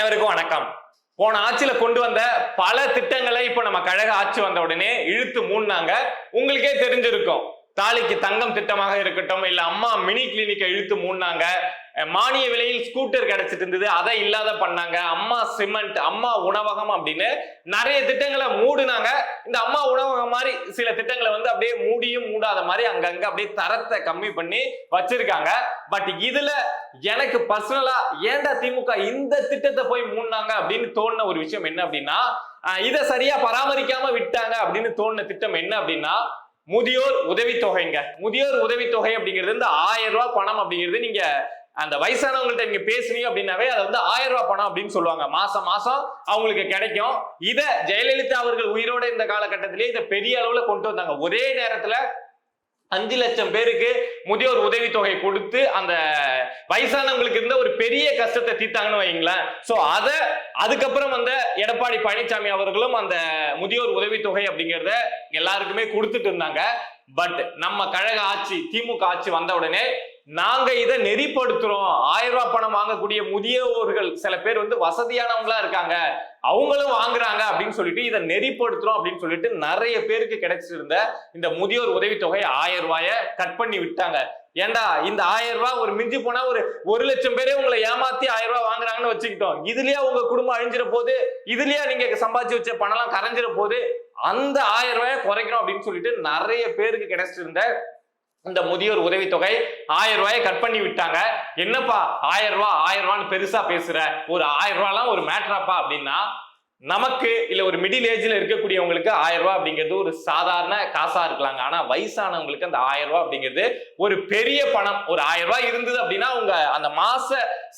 அனைவருக்கும் வணக்கம். போன ஆட்சியில கொண்டு வந்த பல திட்டங்களை இப்ப நம்ம கழக ஆட்சி வந்த உடனே இழுத்து மூணாங்க உங்களுக்கே தெரிஞ்சிருக்கும். தாலிக்கு தங்கம் திட்டமாக இருக்கட்டும் இல்ல அம்மா மினி கிளினிக்கை இழுத்து மூடினாங்க. மானிய விலையில் ஸ்கூட்டர் கிடைச்சிட்டு இருந்தது அதை இல்லாத பண்ணாங்க. அம்மா சிமெண்ட் அம்மா உணவகம் அப்படின்னு நிறைய திட்டங்களை மூடுனாங்க. இந்த அம்மா உணவகம் மாதிரி சில திட்டங்களை வந்து அப்படியே மூடியும் மூடாத மாதிரி அங்கங்க அப்படியே தரத்தை கம்மி பண்ணி வச்சிருக்காங்க. பட் இதுல எனக்கு பர்சனலா ஏன்டா திமுக இந்த திட்டத்தை போய் மூடினாங்க அப்படின்னு தோணுன ஒரு விஷயம் என்ன அப்படின்னா இதை சரியா பராமரிக்காம விட்டாங்க அப்படின்னு தோணுன திட்டம் என்ன அப்படின்னா முதியோர் உதவித்தொகைங்க. முதியோர் உதவித்தொகை அப்படிங்கிறது இந்த ஆயிரம் ரூபாய் பணம் அப்படிங்கிறது நீங்க அந்த வயசானவங்கள்ட்ட நீங்க பேசுனீங்க அப்படின்னாவே அதை வந்து ஆயிரம் ரூபாய் பணம் அப்படின்னு சொல்லுவாங்க. மாசம் மாசம் அவங்களுக்கு கிடைக்கும். இதை ஜெயலலிதா அவர்கள் உயிரோட இந்த காலகட்டத்திலேயே இதை பெரிய அளவுல கொண்டு வந்தாங்க. ஒரே நேரத்துல அஞ்சு லட்சம் பேருக்கு முதியோர் உதவித்தொகை கொடுத்து அந்த வயசானவங்களுக்கு இருந்த ஒரு பெரிய கஷ்டத்தை தீர்த்தாங்கன்னு வைங்களேன் ஸோ அதை அதுக்கப்புறம் வந்த எடப்பாடி பழனிசாமி அவர்களும் அந்த முதியோர் உதவித்தொகை அப்படிங்கிறத எல்லாருக்குமே கொடுத்துட்டு இருந்தாங்க. பட் நம்ம கழக ஆட்சி திமுக ஆட்சி வந்த உடனே நாங்க இதை நெறிப்படுத்துறோம். ஆயிரம் ரூபாய் பணம் வாங்கக்கூடிய முதியோர்கள் சில பேர் வந்து வசதியானவங்களா இருக்காங்க. அவங்களும் வாங்குறாங்க அப்படின்னு சொல்லிட்டு இதை நெறிப்படுத்துறோம் அப்படின்னு சொல்லிட்டு நிறைய பேருக்கு கிடைச்சிருந்த இந்த முதியோர் உதவித்தொகை ஆயிரம் ரூபாய கட் பண்ணி விட்டாங்க. ஏண்டா இந்த ஆயிரம் ரூபாய் ஒரு மிஞ்சி போனா ஒரு ஒரு லட்சம் பேரே உங்களை ஏமாத்தி ஆயிரம் ரூபாய் வாங்குறாங்கன்னு வச்சுக்கிட்டோம். இதுலயா உங்க குடும்பம் அழிஞ்சிட போது இதுலயா நீங்க சம்பாதிச்சு வச்ச பணம்லாம் கரைஞ்சிட போது அந்த ஆயிரம் ரூபாய குறைக்கணும் அப்படின்னு சொல்லிட்டு நிறைய பேருக்கு கிடைச்சிருந்த இந்த முதியோர் உதவித்தொகை ஆயிரம் ரூபாயை கட் பண்ணி விட்டாங்க. என்னப்பா ஆயிரம் ரூபாய் ஆயிரம் ரூபான்னு பெருசா பேசுற. ஒரு ஆயிரம் ரூபாய்லாம் ஒரு மேட்ராப்பா அப்படின்னா நமக்கு இல்ல ஒரு மிடில் ஏஜ்ல இருக்கக்கூடியவங்களுக்கு ஆயிரம் ரூபாய் அப்படிங்கிறது ஒரு சாதாரண காசா இருக்கலாங்க. ஆனா வயசானவங்களுக்கு அந்த ஆயிரம் ரூபாய் அப்படிங்கிறது ஒரு பெரிய பணம். ஒரு ஆயிரம் ரூபாய் இருந்தது அப்படின்னா உங்க அந்த மாச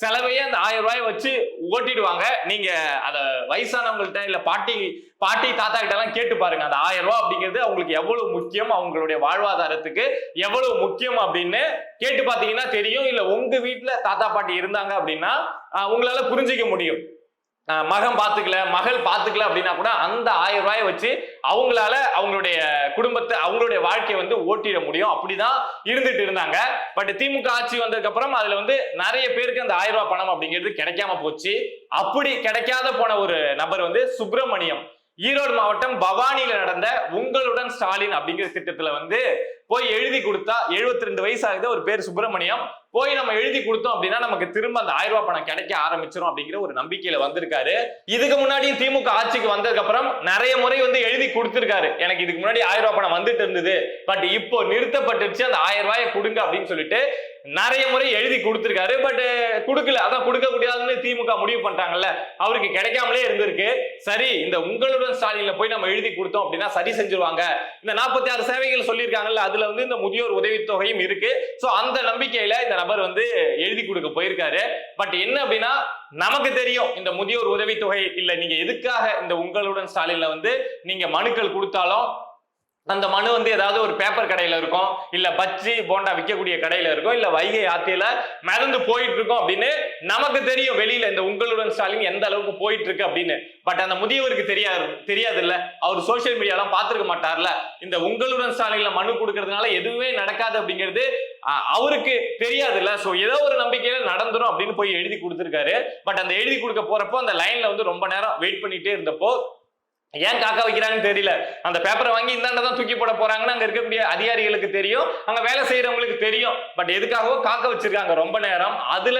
செலவையே அந்த ஆயிரம் ரூபாயை வச்சு ஓட்டிடுவாங்க. நீங்க அத வயசானவங்கள்ட்ட இல்ல பாட்டி பாட்டி தாத்தா கிட்ட எல்லாம் கேட்டு பாருங்க. அந்த ஆயிரம் ரூபாய் அப்படிங்கிறது அவங்களுக்கு எவ்வளவு முக்கியம்? அவங்களுடைய வாழ்வாதாரத்துக்கு எவ்வளவு முக்கியம் அப்படின்னு கேட்டு பாத்தீங்கன்னா தெரியும். இல்ல உங்க வீட்டுல தாத்தா பாட்டி இருந்தாங்க அப்படின்னா உங்களால புரிஞ்சிக்க முடியும். மகன் பார்த்துக்கல மகள் பார்த்துக்கல அப்படின்னா கூட அந்த ஆயிரம் ரூபாயை வச்சு அவங்களால அவங்களுடைய குடும்பத்தை அவங்களுடைய வாழ்க்கையை வந்து ஓட்டிட முடியும். அப்படிதான் இருந்துட்டு இருந்தாங்க. பட் திமுக ஆட்சி வந்ததுக்கு அப்புறம் அதுல வந்து நிறைய பேருக்கு அந்த ஆயிரம் ரூபாய் பணம் அப்படிங்கிறது கிடைக்காம போச்சு. அப்படி கிடைக்காத போன ஒரு நபர் வந்து சுப்பிரமணியம். ஈரோடு மாவட்டம் பவானியில நடந்த உங்களுடன் ஸ்டாலின் அப்படிங்கிற திட்டத்துல வந்து போய் எழுதி கொடுத்தா 72 ரெண்டு வயசு ஆகுது. ஒரு பேர் சுப்பிரமணியம். போய் நம்ம எழுதி கொடுத்தோம் அப்படின்னா நமக்கு திரும்ப அந்த ஆயிரம் ரூபாய் பணம் கிடைக்க ஆரம்பிச்சிரும் அப்படிங்கிற ஒரு நம்பிக்கையில வந்திருக்காரு. இதுக்கு முன்னாடியும் திமுக ஆட்சிக்கு வந்ததுக்கு அப்புறம் நிறைய முறை வந்து எழுதி கொடுத்திருக்காரு. எனக்கு இதுக்கு முன்னாடி ஆயிரம் ரூபாய் பணம் வந்துட்டு இருந்தது. பட் இப்போ நிறுத்தப்பட்டுருச்சு. அந்த ஆயிரம் ரூபாயை கொடுங்க அப்படின்னு சொல்லிட்டு நிறைய முறை எழுதி கொடுத்துருக்காரு பட் கொடுக்கல. அதான் கொடுக்க முடியாதுன்னு திமுக முடிவு பண்ணிட்டாங்கல்ல. அவருக்கு கிடைக்காமலே இருந்திருக்கு. சரி இந்த உங்களுடன் ஸ்டாலின்ல போய் நம்ம எழுதி கொடுத்தோம் அப்படின்னா சரி செஞ்சிருவாங்க. இந்த நாற்பத்தி ஆறு சேவைகள் சொல்லியிருக்காங்கல்ல அதுல வந்து இந்த முதியோர் உதவித்தொகையும் இருக்கு. ஸோ அந்த நம்பிக்கையில இந்த நபர் வந்து எழுதி கொடுக்க போயிருக்காரு. பட் என்ன அப்படின்னா நமக்கு தெரியும் இந்த முதியோர் உதவித்தொகை இல்ல நீங்க எதுக்காக இந்த உங்களுடன் ஸ்டாலின்ல வந்து நீங்க மனுக்கள் கொடுத்தாலும் அந்த மனு வந்து ஏதாவது ஒரு பேப்பர் கடையில இருக்கும் இல்ல பஜ்ஜி போண்டா விற்கக்கூடிய கடையில இருக்கும் இல்ல வைகை ஆத்தியில மிதந்து போயிட்டு இருக்கும் அப்படின்னு நமக்கு தெரியும் வெளியில இந்த உங்களுடன் ஸ்டாலின் எந்த அளவுக்கு போயிட்டு இருக்கு அப்படின்னு. பட் அந்த முதியவருக்கு தெரியாது தெரியாது இல்ல அவர் சோசியல் மீடியாலாம் பார்த்துருக்க மாட்டார்ல. இந்த உங்களுடன் ஸ்டாலின்ல மனு கொடுக்கறதுனால எதுவுமே நடக்காது அப்படிங்கிறது அவருக்கு தெரியாது இல்ல சோ ஏதோ ஒரு நம்பிக்கையில நடந்துரும் அப்படின்னு போய் எழுதி கொடுத்துருக்காரு. பட் அந்த எழுதி கொடுக்க போறப்போ அந்த லைன்ல வந்து ரொம்ப நேரம் வெயிட் பண்ணிட்டே இருந்தப்போ ஏன் காக்க வைக்கிறாங்கன்னு தெரியல. அந்த பேப்பரை வாங்கி இந்தாண்ட தான் தூக்கி போட போறாங்கன்னு அங்க இருக்கக்கூடிய அதிகாரிகளுக்கு தெரியும். அங்க வேலை செய்யறவங்களுக்கு தெரியும். பட் எதுக்காகவோ காக்க வச்சிருக்காங்க ரொம்ப நேரம். அதுல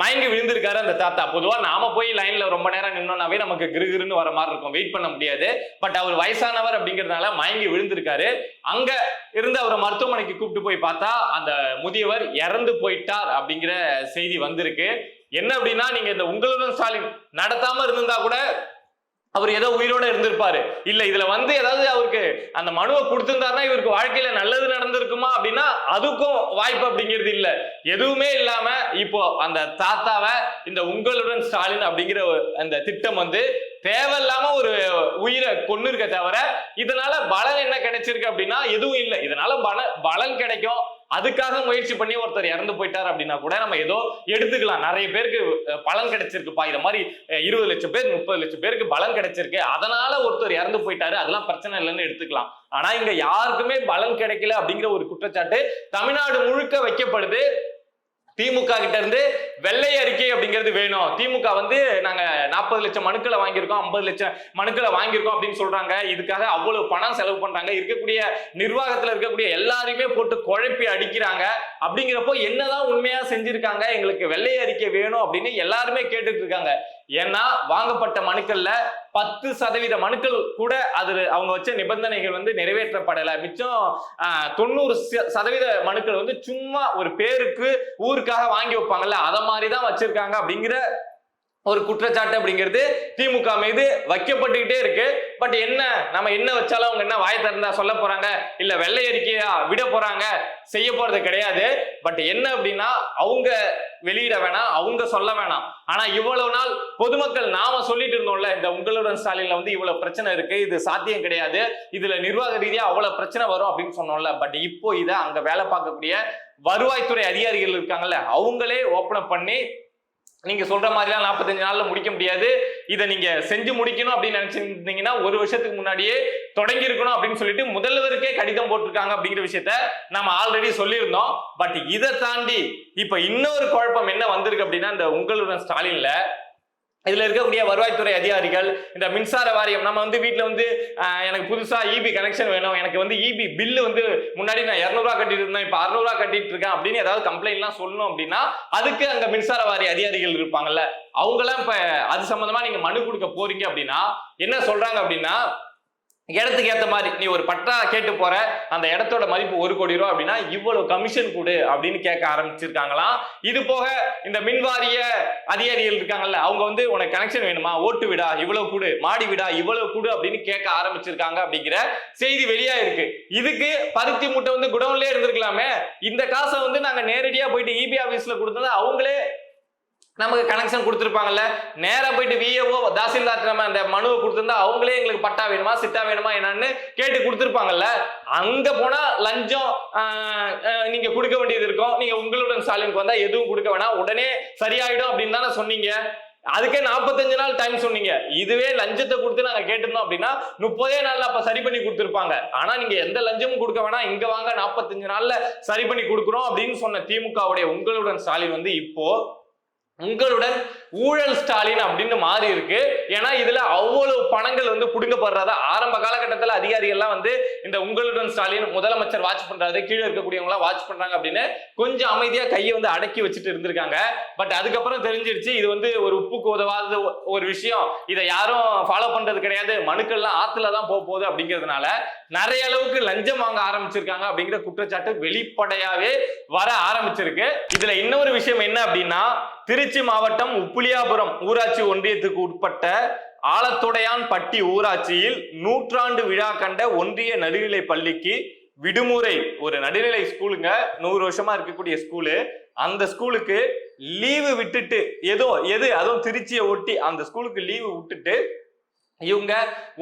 மயங்கி விழுந்திருக்காரு அந்த தாத்தா. பொதுவா நாம போய் லைன்ல ரொம்ப நேரம் நின்னோம்னாவே நமக்கு கிருகிருன்னு வர மாதிரி இருக்கும். வெயிட் பண்ண முடியாது. பட் அவர் வயசானவர் அப்படிங்கிறதுனால மயங்கி விழுந்திருக்காரு. அங்க இருந்து அவரை மருத்துவமனைக்கு கூப்பிட்டு போய் பார்த்தா அந்த முதியவர் இறந்து போயிட்டார் அப்படிங்கிற செய்தி வந்திருக்கு. என்ன அப்படின்னா நீங்க இந்த உங்களுடன் ஸ்டாலின் நடத்தாம இருந்திருந்தா கூட அவர் ஏதோ உயிரோட இருந்திருப்பாரு. இல்ல இதுல வந்து ஏதாவது அவருக்கு அந்த மனுவை கொடுத்திருந்தாருன்னா இவருக்கு வாழ்க்கையில நல்லது நடந்திருக்குமா அப்படின்னா அதுக்கும் வாய்ப்பு அப்படிங்கிறது இல்ல. எதுவுமே இல்லாம இப்போ அந்த தாத்தாவை இந்த உங்களுடன் ஸ்டாலின் அப்படிங்கிற ஒரு- அந்த திட்டம் வந்து தேவையில்லாம ஒரு உயிரை கொண்டு இருக்க தவிர இதனால பலன் என்ன கிடைச்சிருக்கு அப்படின்னா எதுவும் இல்லை. இதனால பல பலன் கிடைக்கும். அதுக்காக முயற்சி பண்ணி ஒருத்தர் இறந்து போயிட்டார் அப்படின்னா கூட நம்ம ஏதோ எடுத்துக்கலாம். நிறைய பேருக்கு பலன் கிடைச்சிருக்குப்பா. இந்த மாதிரி இருபது லட்சம் பேர் முப்பது லட்சம் பேருக்கு பலன் கிடைச்சிருக்கு. அதனால ஒருத்தர் இறந்து போயிட்டாரு. அதெல்லாம் பிரச்சனை இல்லைன்னு எடுத்துக்கலாம். ஆனா இங்க யாருக்குமே பலன் கிடைக்கல அப்படிங்கிற ஒரு குற்றச்சாட்டு தமிழ்நாடு முழுக்க வைக்கப்படுது. திமுக கிட்ட இருந்து வெள்ளை அறிக்கை அப்படிங்கிறது வேணும். திமுக வந்து நாங்க நாற்பது லட்சம் மனுக்களை வாங்கியிருக்கோம் ஐம்பது லட்சம் மனுக்களை வாங்கியிருக்கோம் அப்படின்னு சொல்றாங்க. இதுக்காக அவ்வளவு பணம் செலவு பண்றாங்க. இருக்கக்கூடிய நிர்வாகத்துல இருக்கக்கூடிய எல்லாரையுமே போட்டு குழப்பி அடிக்கிறாங்க. அப்படிங்கிறப்போ என்னதான் உண்மையா செஞ்சிருக்காங்க? எங்களுக்கு வெள்ளை அறிக்கை வேணும் அப்படின்னு எல்லாருமே கேட்டுட்டு இருக்காங்க. ஏன்னா வாங்கப்பட்ட மனுக்கள்ல பத்து சதவீத மனுக்கள் கூட அதில் அவங்க வச்ச நிபந்தனைகள் வந்து நிறைவேற்றப்படலை. மிச்சம் தொண்ணூறு ச- சதவீத மனுக்கள் வந்து சும்மா ஒரு பேருக்கு ஊருக்காக வாங்கி வைப்பாங்கல்ல அதை மாதிரி தான் வச்சிருக்காங்க அப்படிங்கிற ஒரு குற்றச்சாட்டு அப்படிங்கிறது திமுக மீது வைக்கப்பட்டுக்கிட்டே இருக்கு. பட் என்ன நம்ம என்ன வச்சாலும் அவங்க என்ன வாய திறந்தா சொல்ல போறாங்க இல்ல வெள்ளை அறிக்கையா விட போறாங்க செய்ய போறது கிடையாது. பட் என்ன அப்படின்னா அவங்க வெளியிட வேணாம் அவங்க சொல்ல வேணாம். ஆனா இவ்வளவு நாள் பொதுமக்கள் நாம சொல்லிட்டு இருந்தோம்ல இந்த உங்களுடன் ஸ்டாலின்ல வந்து இவ்வளவு பிரச்சனை இருக்கு இது சாத்தியம் கிடையாது இதுல நிர்வாக ரீதியா அவ்வளவு பிரச்சனை வரும் அப்படின்னு சொன்னோம்ல. பட் இப்போ இதை அங்க வேலை பார்க்கக்கூடிய வருவாய்த்துறை அதிகாரிகள் இருக்காங்கல்ல அவங்களே ஓபன் பண்ணி நீங்க சொல்ற மாதிரிலாம் நாற்பத்தஞ்சு நாள்ல முடிக்க முடியாது. இதை நீங்க செஞ்சு முடிக்கணும் அப்படின்னு நினைச்சிருந்தீங்கன்னா ஒரு வருஷத்துக்கு முன்னாடியே தொடங்கி இருக்கணும் அப்படின்னு சொல்லிட்டு முதல்வருக்கே கடிதம் போட்டிருக்காங்க அப்படிங்கிற விஷயத்த நம்ம ஆல்ரெடி சொல்லியிருந்தோம். பட் இதை தாண்டி இப்ப இன்னொரு குழப்பம் என்ன வந்திருக்கு அப்படின்னா இந்த உங்களுடன் ஸ்டாலின்ல இதில் இருக்கக்கூடிய வருவாய்த்துறை அதிகாரிகள் இந்த மின்சார வாரியம் நம்ம வந்து வீட்டில் வந்து எனக்கு புதுசாக இபி கனெக்ஷன் வேணும். எனக்கு வந்து இபி பில்லு வந்து முன்னாடி நான் இரநூறுவா கட்டிட்டு இருந்தேன். இப்போ அறுநூறுவா கட்டிட்டு இருக்கேன் அப்படின்னு ஏதாவது கம்ப்ளைண்ட்லாம் சொல்லணும் அப்படின்னா அதுக்கு அங்கே மின்சார வாரிய அதிகாரிகள் இருப்பாங்கல்ல. அவங்களாம் இப்போ அது சம்மந்தமாக நீங்கள் மனு கொடுக்க போறீங்க அப்படின்னா என்ன சொல்கிறாங்க அப்படின்னா இடத்துக்கு ஏற்ற மாதிரி நீ ஒரு பட்டா கேட்டு போற. அந்த இடத்தோட மதிப்பு ஒரு கோடி ரூபா அப்படின்னா இவ்வளவு கமிஷன் கொடு அப்படின்னு கேட்க ஆரம்பிச்சிருக்காங்களாம். இது போக இந்த மின்வாரிய அதிகாரிகள் இருக்காங்கல்ல அவங்க வந்து உனக்கு கனெக்ஷன் வேணுமா? ஓட்டு விடா இவ்வளவு கூடு. மாடி விடா இவ்வளவு கூடு அப்படின்னு கேட்க ஆரம்பிச்சிருக்காங்க அப்படிங்கிற செய்தி வெளியா இருக்கு இதுக்கு பருத்தி மூட்டை வந்து குடவுன்லயே இருந்திருக்கலாமே. இந்த காசை வந்து நாங்க நேரடியா போயிட்டு இபி ஆபீஸ்ல கொடுத்தது அவங்களே நமக்கு கனெக்ஷன் கொடுத்துருப்பாங்கல்ல? நேராக போயிட்டு விஏஓ தாசில்தார் நம்ம அந்த மனுவை கொடுத்துருந்தா அவங்களே எங்களுக்கு பட்டா வேணுமா சிட்டா வேணுமா என்னன்னு கேட்டு கொடுத்துருப்பாங்கல்ல? அங்கே போனால் லஞ்சம் நீங்கள் கொடுக்க வேண்டியது இருக்கும். நீங்கள் உங்களுடன் ஸ்டாலினுக்கு வந்தால் எதுவும் கொடுக்க வேணாம். உடனே சரியாயிடும் அப்படின்னு தானே சொன்னீங்க. அதுக்கே நாற்பத்தஞ்சு நாள் டைம் சொன்னீங்க. இதுவே லஞ்சத்தை கொடுத்து நாங்க கேட்டிருந்தோம் அப்படின்னா முப்பதே நாள்ல அப்ப சரி பண்ணி கொடுத்துருப்பாங்க. ஆனா நீங்க எந்த லஞ்சமும் கொடுக்க வேணாம். இங்க வாங்க நாற்பத்தஞ்சு நாள்ல சரி பண்ணி கொடுக்குறோம் அப்படின்னு சொன்ன திமுகவுடைய உங்களுடன் ஸ்டாலின் வந்து இப்போ உங்களுடன் ஊழல் ஸ்டாலின் அப்படின்னு மாறி இருக்கு. ஏன்னா இதுல அவ்வளவு பணங்கள் வந்து புடுங்கப்படுறதா ஆரம்ப காலகட்டத்தில் அதிகாரிகள்லாம் வந்து இந்த உங்களுடன் ஸ்டாலின் முதலமைச்சர் வாட்ச் பண்றாரு கீழே இருக்கக்கூடியவங்களாம் வாட்ச் பண்றாங்க அப்படின்னு கொஞ்சம் அமைதியா கையை வந்து அடக்கி வச்சுட்டு இருந்திருக்காங்க. பட் அதுக்கப்புறம் தெரிஞ்சிருச்சு இது வந்து ஒரு உப்புக்கு உதவாத ஒரு விஷயம். இதை யாரும் ஃபாலோ பண்றது கிடையாது. மனுக்கள்லாம் ஆத்துல தான் போக போகுது அப்படிங்கிறதுனால நிறைய அளவுக்கு லஞ்சம் வாங்க ஆரம்பிச்சிருக்காங்க அப்படிங்கிற குற்றச்சாட்டு வெளிப்படையாவே வர ஆரம்பிச்சிருக்கு. இதுல இன்னொரு விஷயம் என்ன அப்படின்னா திருச்சி மாவட்டம் உப்புளி உப்புலியாபுரம் ஊராட்சி ஒன்றியத்துக்கு உட்பட்ட ஆலத்துடையான் பட்டி ஊராட்சியில் நூற்றாண்டு விழா கண்ட ஒன்றிய நடுநிலை பள்ளிக்கு விடுமுறை. ஒரு நடுநிலை ஸ்கூலுங்க. நூறு வருஷமா இருக்கக்கூடிய ஸ்கூலு. அந்த ஸ்கூலுக்கு லீவு விட்டுட்டு ஏதோ எது அதுவும் திருச்சியை ஒட்டி அந்த ஸ்கூலுக்கு லீவு விட்டுட்டு இவங்க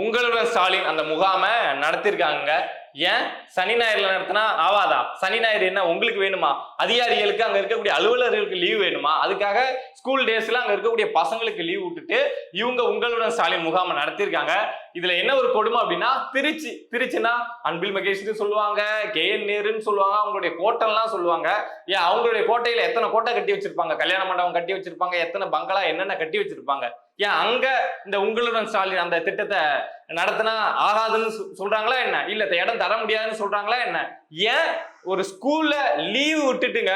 உங்களுடன் ஸ்டாலின் அந்த முகாமை நடத்திருக்காங்க ஏன்? சனி ஞாயிறுல நடத்தினா ஆவாதா? சனி ஞாயிறு என்ன உங்களுக்கு வேணுமா? அதிகாரிகளுக்கு அங்க இருக்கக்கூடிய அலுவலர்களுக்கு லீவ் வேணுமா? அதுக்காக ஸ்கூல் டேஸ்ல அங்க இருக்கக்கூடிய பசங்களுக்கு லீவ் விட்டுட்டு இவங்க உங்களுடன் ஸ்டாலின் முகாமை நடத்திருக்காங்க இதுல என்ன ஒரு கொடுமை அப்படின்னா திருச்சி திருச்சினா அன்பில் மகேஷ்னு சொல்லுவாங்க கே என் நேருன்னு சொல்லுவாங்க அவங்களுடைய கோட்டைலாம் சொல்லுவாங்க. ஏன்? அவங்களுடைய கோட்டையில எத்தனை கோட்டை கட்டி வச்சிருப்பாங்க? கல்யாண மண்டபம் கட்டி வச்சிருப்பாங்க எத்தனை பங்களா என்னென்ன கட்டி வச்சிருப்பாங்க? ஏன்? அங்க இந்த உங்களுடன் ஸ்டாலின் அந்த திட்டத்தை நடத்தினா ஆகாதுன்னு சொல்றாங்களா என்ன? இல்ல இந்த இடம் தர முடியாதுன்னு சொல்றாங்களா என்ன? ஏன் ஒரு ஸ்கூல்ல லீவு விட்டுட்டுங்க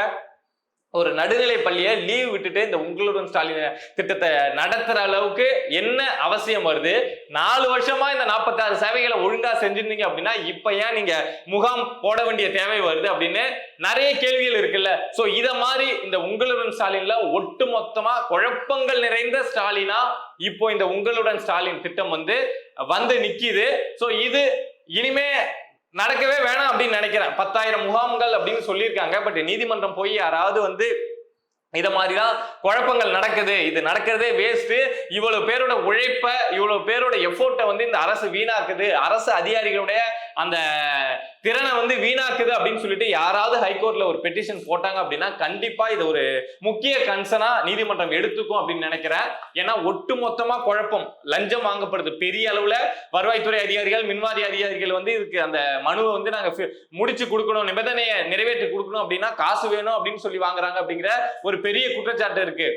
ஒரு நடுநிலை பள்ளியை லீவ் விட்டுட்டு இந்த உங்களுடன் ஸ்டாலின் திட்டத்தை நடத்துற அளவுக்கு என்ன அவசியம் வருது? நாலு வருஷமா இந்த நாற்பத்தாறு சேவைகளை ஒழுங்கா செஞ்சிருந்தீங்க அப்படின்னா இப்ப ஏன் நீங்க முகாம் போட வேண்டிய தேவை வருது அப்படின்னு நிறைய கேள்விகள் இருக்குல்ல. சோ இத மாதிரி இந்த உங்களுடன் ஸ்டாலின்ல ஒட்டு மொத்தமா குழப்பங்கள் நிறைந்த ஸ்டாலினா இப்போ இந்த உங்களுடன் ஸ்டாலின் திட்டம் வந்து வந்து நிக்கிது. சோ இது இனிமே நடக்கவே வேணாம் அப்படின்னு நினைக்கிறேன். பத்தாயிரம் முகாம்கள் அப்படின்னு சொல்லியிருக்காங்க. பட் நீதிமன்றம் போய் யாராவது வந்து இத மாதிரிலாம் குழப்பங்கள் நடக்குது. இது நடக்கிறதே வேஸ்ட் இவ்வளவு பேரோட உழைப்ப இவ்வளவு பேரோட எஃபோர்ட்டை வந்து இந்த அரசு வீணாக்குது. அரசு அதிகாரிகளுடைய அந்த திறனை வந்து வீணாக்குது அப்படின்னு சொல்லிட்டு யாராவது ஹைகோர்ட்ல ஒரு பெட்டிஷன் போட்டாங்க அப்படின்னா கண்டிப்பா இது ஒரு முக்கிய கன்சர்னா நீதிமன்றம் எடுத்துக்கும் அப்படின்னு நினைக்கிறேன். ஏன்னா ஒட்டு மொத்தமா குழப்பம். லஞ்சம் வாங்கப்படுது. பெரிய அளவுல வருவாய்த்துறை அதிகாரிகள் மின்வாரி அதிகாரிகள் வந்து இதுக்கு அந்த மனுவை வந்து நாங்க முடிச்சு கொடுக்கணும் நிபந்தனையை நிறைவேற்றி கொடுக்கணும் அப்படின்னா காசு வேணும் அப்படின்னு சொல்லி வாங்குறாங்க அப்படிங்கிற ஒரு பெரிய குற்றச்சாட்டு இருக்கு.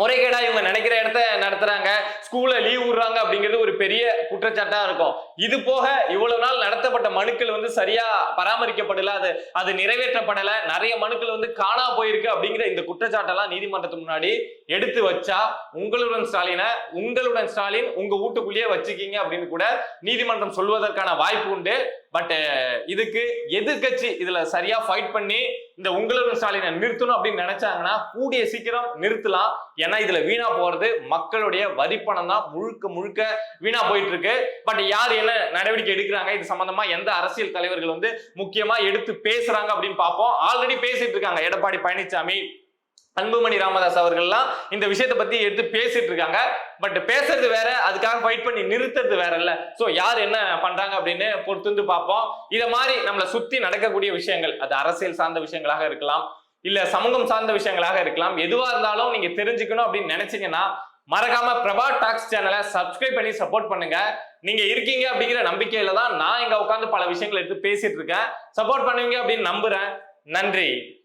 முறைகேடா இவங்க நினைக்கிற இடத்த நடத்துறாங்க. ஸ்கூல்ல லீவ் விடுறாங்க அப்படிங்கிறது ஒரு பெரிய குற்றச்சாட்டா இருக்கும். இது போக இவ்வளவு நாள் நடத்தப்பட்ட மனுக்கள் வந்து சரியா பராமரிக்கப்படல அது அது நிறைவேற்றப்படல. நிறைய மனுக்கள் வந்து காணா போயிருக்கு அப்படிங்கிற இந்த குற்றச்சாட்டெல்லாம் நீதிமன்றத்துக்கு முன்னாடி எடுத்து வச்சா உங்களுடன் ஸ்டாலினை உங்களுடன் ஸ்டாலின் உங்க வீட்டுக்குள்ளேயே வச்சுக்கீங்க அப்படின்னு கூட நீதிமன்றம் சொல்வதற்கான வாய்ப்பு உண்டு. பட் uh, இதுக்கு எதிர்க்கட்சி இதுல சரியா ஃபைட் பண்ணி இந்த உங்களுக்கு ஸ்டாலினை நிறுத்தணும் அப்படின்னு நினைச்சாங்கன்னா கூடிய சீக்கிரம் நிறுத்தலாம். ஏன்னா இதுல வீணா போறது மக்களுடைய வரிப்பணம் தான். முழுக்க முழுக்க வீணா போயிட்டு இருக்கு பட் யார் என்ன நடவடிக்கை எடுக்கிறாங்க? இது சம்பந்தமா எந்த அரசியல் தலைவர்கள் வந்து முக்கியமா எடுத்து பேசுறாங்க அப்படின்னு பார்ப்போம். ஆல்ரெடி பேசிட்டு இருக்காங்க எடப்பாடி பழனிசாமி அன்புமணி ராமதாஸ் அவர்கள்லாம் இந்த விஷயத்தை பத்தி எடுத்து பேசிட்டு இருக்காங்க. பட் பேசுறது வேற அதுக்காக ஃபைட் பண்ணி நிறுத்துறது வேற இல்ல. சோ யார் என்ன பண்றாங்க அப்படின்னு பொறுத்து பார்ப்போம். இதை மாதிரி நம்மளை சுத்தி நடக்கக்கூடிய விஷயங்கள் அது அரசியல் சார்ந்த விஷயங்களாக இருக்கலாம் இல்ல சமூகம் சார்ந்த விஷயங்களாக இருக்கலாம் எதுவா இருந்தாலும் நீங்க தெரிஞ்சுக்கணும் அப்படின்னு நினைச்சீங்கன்னா மறக்காம பிரபா டாக்ஸ் சேனலை சப்ஸ்கிரைப் பண்ணி சப்போர்ட் பண்ணுங்க. நீங்க இருக்கீங்க அப்படிங்கிற நம்பிக்கையில தான் நான் இங்க உட்காந்து பல விஷயங்களை எடுத்து பேசிட்டு இருக்கேன். சப்போர்ட் பண்ணுவீங்க அப்படின்னு நம்புறேன். நன்றி.